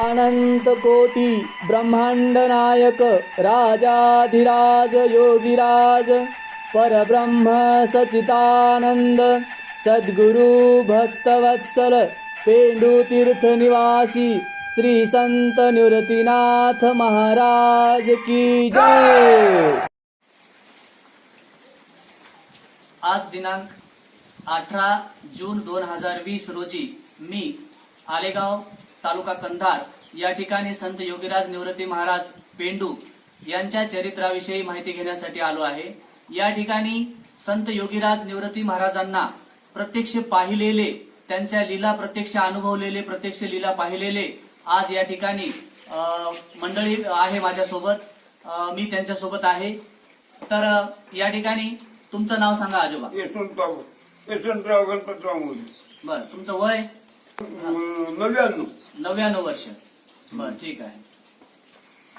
अनंत कोटी ब्रह्मांड नायक राजाधिराज योगिराज परब्रह्म सचितानंद सद्गुरु भक्तवत्सल पेंडुतीर्थ निवासी श्री संत निवृत्तीनाथ महाराज की जय। आज दिनांक अठरा जून दोन हजार वीस रोजी मी आलेगाव तालुका कंधार या ठिकाणी संत योगीराज निवृत्ती महाराज पेंडू यांच्या चरित्राविषयी माहिती घेण्यासाठी आलो आहे. या ठिकाणी संत योगीराज निवृत्ती महाराजांना प्रत्यक्ष पाहिलेले त्यांच्या लीला प्रत्यक्ष अनुभवलेले प्रत्यक्ष लीला पाहिलेले आज या ठिकाणी मंडळी आहे माझ्यासोबत. मी त्यांच्यासोबत आहे. तर या ठिकाणी तुमचं नाव सांगा आजोबा. यशवंतराव यशवंतराव गणपतराव बर तुमचं वय? नव्याण्णव. नव्याण्णव वर्ष. बर ठीक आहे.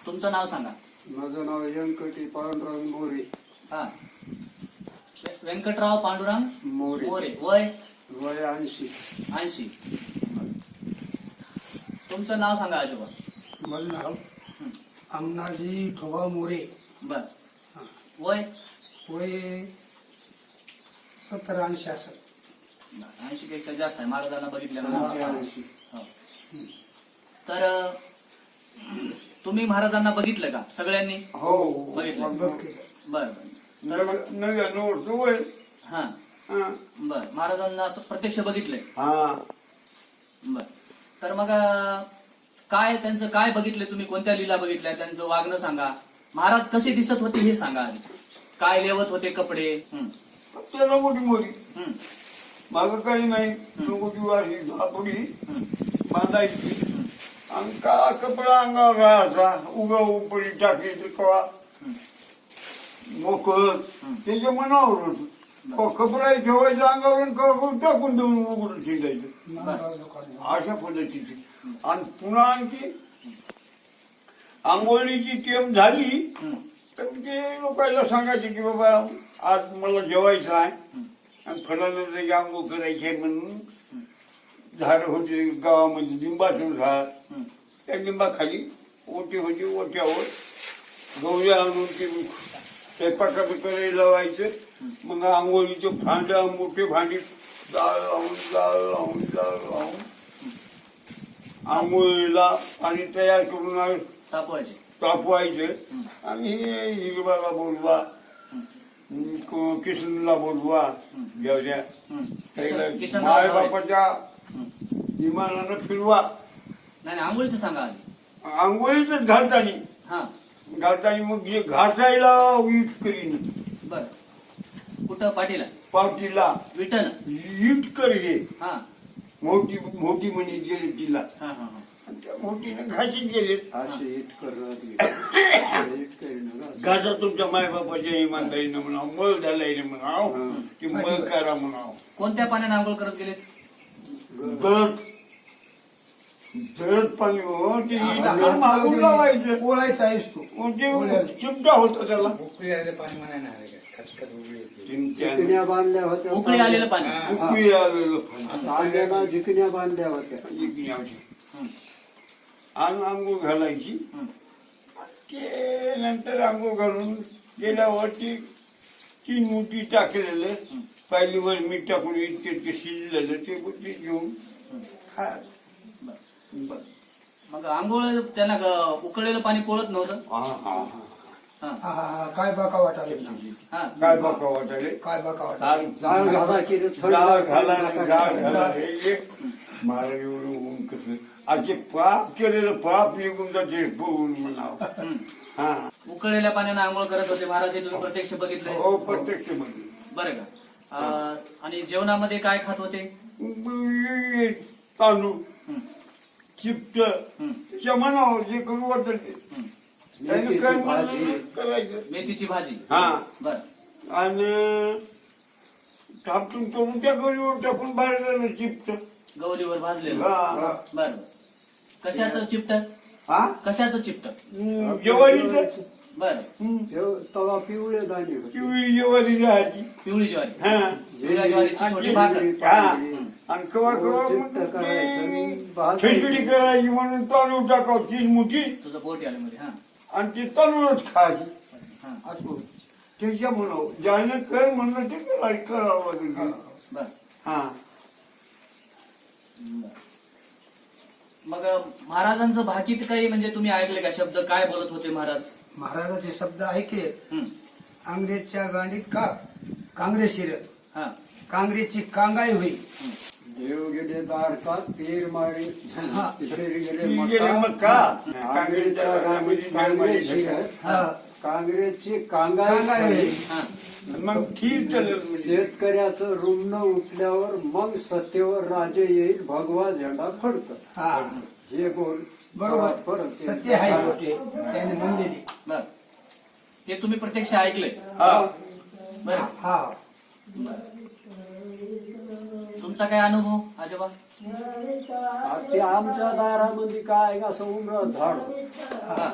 तुमचं नाव सांगा. माझं नाव व्यंकटी पांडुरंग मोरे. हा. व्य- व्यंकटराव पांडुरंग मोरे. मोरे. वय? वय ऐंशी. ऐंशी. तुमचं नाव सांगा आजोबा. माझं नाव अण्णाजी ठोबा मोरे. बर. वय? वय सत्तर ऐंशी असं ऐंशी पेक्षा जास्त आहे. महाराजांना. हो. तर तुम्ही महाराजांना बघितलं का? सगळ्यांनी? हो बघितलं. बघते बर बर. हा. हा. बर. महाराजांना असं प्रत्यक्ष बघितलंय. हा. बर. तर मग काय त्यांचं काय बघितलं तुम्ही? कोणत्या लीला बघितल्या? त्यांचं वागणं सांगा. महाराज कसे दिसत होते हे सांगा काय लेवत होते कपडे? हं, मोठी माझं माग काही नाही. मोठी झापडी बांधायची. आणि काळा कपडा अंगावर राहायचा? उगा उपडी टाकायची तर कवा? मोकळ. त्याच्या मनावर होत. कपडा ठेवायचा अंगावर आणि टाकून देऊन उघडून शिकायचं अशा पद्धतीची. आणि पुन्हा आणखी आंघोळीची टेम झाली तर ते लोकांना सांगायचे की बाबा आज मला जेवायचं आहे. आणि फळाला जागी आंघोळ करायची आहे म्हणून झाडं होते गावामध्ये लिंबाचं झाड. त्या लिंबाखाली ओटी होती ओट्यावर गौरी आणून ते स्वयंपाकाचं करायला लावायचं. मग आंघोळीचे भांड मोठे भांडी जाळ लावून जाळ लावून जाळ लावून आंघोळीला पाणी तयार करून तापवायचे. तापवायचं. आणि हिरवाला बोलवा. किशनला बोलवा. माय जावळे. बापाच्या विमानानं फिरवा. नाही आंघोळीचं सांगा आधी. आंघोळीच घालतानी. हा. घालतानी मग जे घासायला वीट करीन. बर. कुठं? पाटीला? पावतीला विटन वीट करे हा. मोठी मोठी म्हणजे गेली तिला. हा हा हा. त्या मोठीनं घासीत गेले. असे इट करणार घासा तुमच्या मायबापाच्या इमानदारीनं म्हणाव मळ झालाय म्हणाव की मळ करा म्हणाव. कोणत्या पाण्याने आंघोळ करत गेलेत? दळत दळत पाणी हो ते असं इतकं मागून लावायचं. हात पोळायचा आहेस तू. चिमटा होता त्याला? झिकण्या बांधल्या होत्या उकळी आलेलं पाणी उकळी आलेलं पाणी. सांग्याला झिकण्या बांधल्या होत्या. हं, आणि आंघोळ घालायची हं. ते नंतर आंघोळ घालून गेल्यावर ती तीन मुठी टाकलेलं पहिलीवर मीठ टाकून इतके ते शिजलेलं ते बुद्धी घेऊन. बर. मग आंघोळ त्यांना उकळलेलं पाणी पोळत नव्हतं काय बाका वाटाले हा. काय बघा वाटाले काय बाका वाटाले जाळ घाला की ते थंड डाळ वाटतं. घाला हे एक एवढं ऊन कसं आज पाप केलेलं पाप निघून जाते. बघून म्हणावं हं. उकळलेल्या पाण्याने आंघोळ करत होते महाराज हे तुम्ही प्रत्यक्ष बघितलंय? हो प्रत्यक्ष म्हणजे बरं का. आणि जेवणामध्ये काय खात होते? तांदूळ. चिपट. हं, त्याच्या मनावर जे करू वाटत मेथीची काय भाजी. म्हणलं करायचं. मेथीची भाजी. हा. बर. आणि थापटून करून त्या गरीवर टाकून बाहेर चिपट गौरीवर भाजलेलं. हा. बर. कशाचं चिपट हा? कशाचं चिपट ज्वारीचं. बर. तवा पिवळे दाणे पिवळी ज्वारी राहायची. पिवळी ज्वारी. हा. पिवळ्या ज्वारीची छोटी भाकर. हा. पांढरी. आणि कवा कवा करायचं. भाजायचं. खिचडी करायची म्हणून तांदूळ टाकाव तीन मुठी. तुझं बोट याल्यामध्ये हा. आणि ती तांदूळच खायची. असं. त्याच्या म्हणावं ज्याने कर म्हणलं ते करायला करावं लागेल. बर. हा. मग महाराजांचं भाकीत काही म्हणजे तुम्ही ऐकले का? शब्द काय बोलत होते महाराज? महाराजाचे शब्द ऐके हं. अंग्रेजच्या गांडीत का? काँग्रेस शिर हा. काँग्रेसची कांगाई होईल. देव गेले दारकात पीर मारी गेले ती मक्का. काँग्रेसच्या काँग्रेस. हा. काँग्रेसची कांगाई हा. मग चालेल म्हणजे. शेतकऱ्याचं रुग्ण उठल्यावर मग सत्तेवर राजे येईल भगवा झेंडा फडक हा. हे बोल. बरोबर. फरक सत्य आहे गोष्टी त्याने म्हणलेली. बर. हे तुम्ही प्रत्यक्ष ऐकले हा. हा. तुमचा काय अनुभव आजोबा? ते आमच्या दारामध्ये काय असं उमर झाड? हा.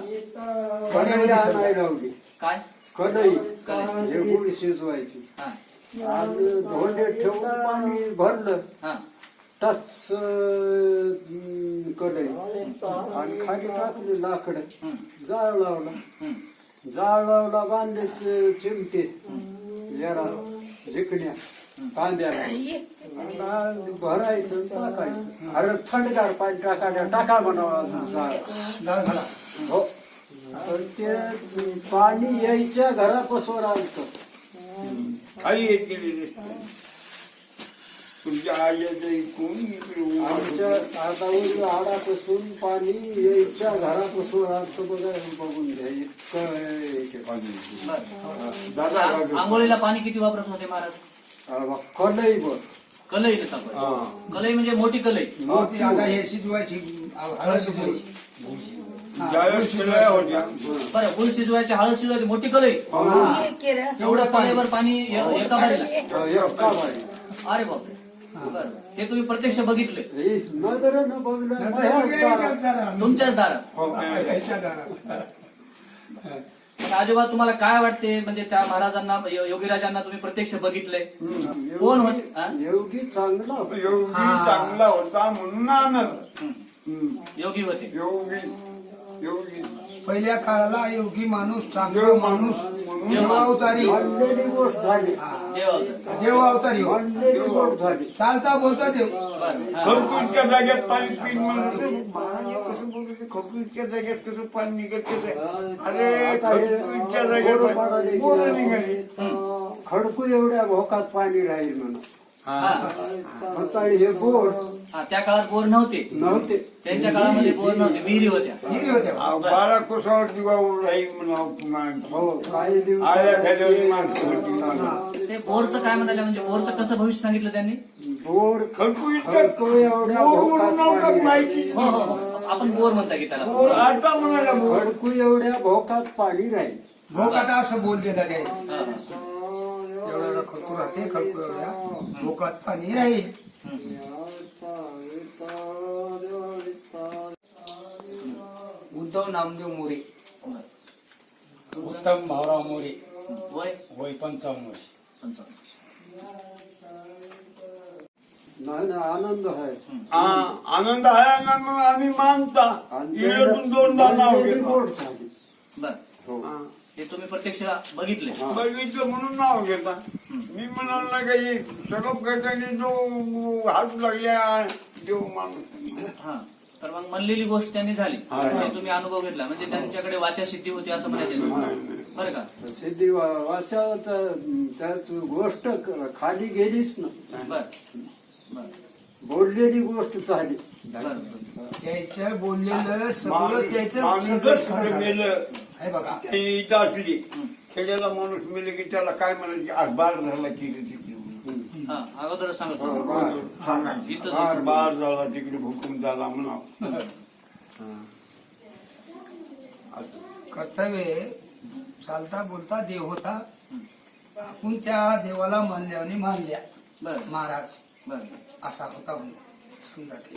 कढई आणायला लावली. काय? कढई. हे गुळ शिजवायची. हा. आणि धोंडे ठेवून पाणी भरलं. हा. टच कढई. आणि खाली टाकली लाकड. जाळ लावला. जाळ लावला बांधले ते चिमटे जरा कांद्याला आणि भरायचं टाकायचं अरे थंडगार पाणी टाकायला टाका म्हणावा हो. तर ते पाणी यायच्या घरापासून आलतं आई येत. गेली तुमच्या आईच्या इकडून इकडे हाडापासून पाणी यायच्या घरापासून आलतं बघा बघून घ्या इतकं हे ते पाणी. दादा आंघोळीला पाणी किती वापरत होते महाराज? कलई बघ. कलई. हा. कलई म्हणजे मोठी कलई. मोठी आता हे शिजवायची हळद शिजवायची. ज्यावेळेस शिलाया होत्या. बरं गुळ शिजवायची हळद शिजवायची मोठी कलई. एवढं कलेवर पाणी ए- एका बारीला. एका. अरे बापरे. हे तुम्ही प्रत्यक्ष बघितले. तुमच्याच दारात. हो, आजोबा तुम्हाला काय वाटते? म्हणजे त्या महाराजांना योगीराजांना तुम्ही प्रत्यक्ष बघितले. कोण होते? योगी चांगला होता. योगी. चांगला होता म्हणून. योगी होते. योगी. योगी. पहिल्या काळाला योगी माणूस चांगला माणूस. देव अवतारी. म्हणलेली गोष्ट झाली. देव अवतारी. हो. म्हणलेली गोष्ट झाली. चालता बोलता देव. बरं हा. खरपूसच्या जाग्यात पाणी पिन म्हणून महाराज कसं बोलते खरपूसच्या जाग्यात कसं पाणी निघत अरे खरपूसच्या बोरं गेलं. निघाली. खडकू एवढ्या भोकात पाणी राहील म्हणून. आता हे बोर हा, त्या काळात बोर नव्हते. नव्हते. त्यांच्या काळामध्ये बोर नव्हते विहिरी होत्या. हिरी होत्या. आ, बारा. कोसावर दिवावर राहील म्हणून हो काही दिवस आल्या खाल्यावर माणसं होती मला. ते बोरचं काय म्हणाले म्हणजे बोरचं कसं भविष्य सांगितलं त्यांनी? बोर खडकू इतकं खडकू एवढ्या बोर भोकात म्हणून नव्हतं पाणी माहिती. हो हो हो. आपण बोर म्हणता की त्याला. बोर आता म्हणाला बोर. खडकू एवढ्या भोकात पाणी राहील. भोकात असं बोलले जाते हा, हा. एवढा एवढा खडकू राहते खडकू एवढ्या भोकात पाणी राहील उद्धव नामदेव मोरे उत्तम भाऊराव मोरे वय वय पंचावन्न वर्ष पंचावन्न. नाही ना आनंद आहे हा आनंद आहे आनंद आम्ही मानता आणि इकडून दोनदा नाव म्हणलेली घेतलं. गोष्ट झाली बर हो. हा. हे तुम्ही प्रत्यक्ष बघितले. बघितलं म्हणून नाव घेता. मी म्हणाल ना काही सर्व गटाने जो हात लागल्या देव माणूस हा. तर मग म्हणलेली गोष्ट त्यांनी झाली. तुम्ही अनुभव घेतला. म्हणजे त्यांच्याकडे वाचा सिद्धी होती असं म्हणायचं. बरं का? सिद्धी वाचा त्यात गोष्ट खाली गेलीच ना. बर. बर. बोललेली गोष्ट झाली. बर बर. त्याचं बोललेलं सगळं त्याचं सगळंच हे बघा. ते इथं असली खेड्याला माणूस मेले की त्याला काय म्हणायचे? आज बार झाला की रे तिकडे. हा अगोदरच सांगत होतो. बार सांगायचं. इथं- बार बार झाला तिकडे भूकंप झाला म्हणा. कर्तव्य चालता बोलता देव होता. आपण त्या देवाला मानल्याने मानल्या. बर. महाराज. बर. असा होता की